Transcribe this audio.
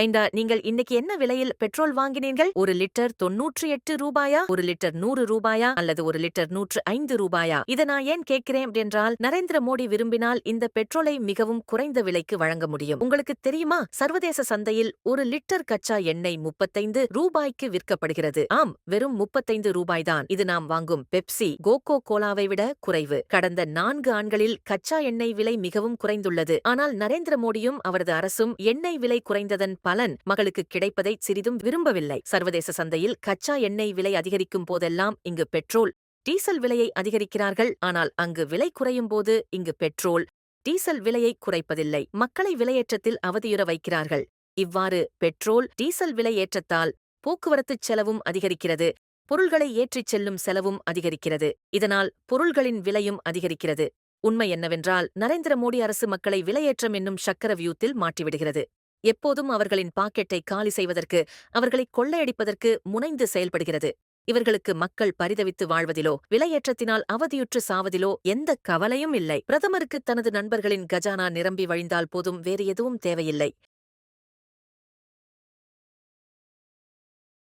ஐண்டா நீங்கள் இன்னைக்கு என்ன விலையில் பெட்ரோல் வாங்கினீர்கள்? ஒரு லிட்டர் தொன்னூற்றி எட்டு ரூபாயா? ஒரு லிட்டர் நூறு ரூபாயா? அல்லது ஒரு லிட்டர் நூற்று ஐந்து ரூபாயா? இதை நான் ஏன் கேட்கிறேன் என்றால் நரேந்திர மோடி விரும்பினால் இந்த பெட்ரோலை மிகவும் குறைந்த விலைக்கு வழங்க முடியும். உங்களுக்கு தெரியுமா? சர்வதேச சந்தையில் ஒரு லிட்டர் கச்சா எண்ணெய் முப்பத்தைந்து ரூபாய்க்கு விற்கப்படுகிறது. ஆம் வெறும் முப்பத்தைந்து ரூபாய்தான். இது நாம் வாங்கும் பெப்சி கோகோ கோலாவை விட குறைவு. கடந்த நான்கு ஆண்களில் கச்சா எண்ணெய் விலை மிகவும் குறைந்துள்ளது. ஆனால் நரேந்திர மோடியும் அவரது அரசும் எண்ணெய் விலை குறைந்ததன் பலன் மகளுக்கு கிடைப்பதை சிறிதும் விரும்பவில்லை. சர்வதேச சந்தையில் கச்சா எண்ணெய் விலை அதிகரிக்கும் போதெல்லாம் இங்கு பெட்ரோல் டீசல் விலையை அதிகரிக்கிறார்கள். ஆனால் அங்கு விலை குறையும் போது இங்கு பெட்ரோல் டீசல் விலையை குறைப்பதில்லை. மக்களை விலையேற்றத்தில் அவதியுற வைக்கிறார்கள். இவ்வாறு பெட்ரோல் டீசல் விலை ஏற்றத்தால் போக்குவரத்துச் செலவும் அதிகரிக்கிறது. பொருள்களை ஏற்றிச் செல்லும் செலவும் அதிகரிக்கிறது. இதனால் பொருள்களின் விலையும் அதிகரிக்கிறது. உண்மை என்னவென்றால் நரேந்திர மோடி அரசு மக்களை விலையேற்றம் என்னும் சக்கர வியூத்தில் மாற்றிவிடுகிறது எப்போதும் அவர்களின் பாக்கெட்டை காலி செய்வதற்கு அவர்களை கொள்ளையடிப்பதற்கு முனைந்து செயல்படுகிறது. இவர்களுக்கு மக்கள் பரிதவித்து வாழ்வதிலோ விலையேற்றத்தினால் அவதியுற்று சாவதிலோ எந்த கவலையும் இல்லை. பிரதமருக்கு தனது நண்பர்களின் கஜானா நிரம்பி வழிந்தால் போதும் வேறு எதுவும் தேவையில்லை.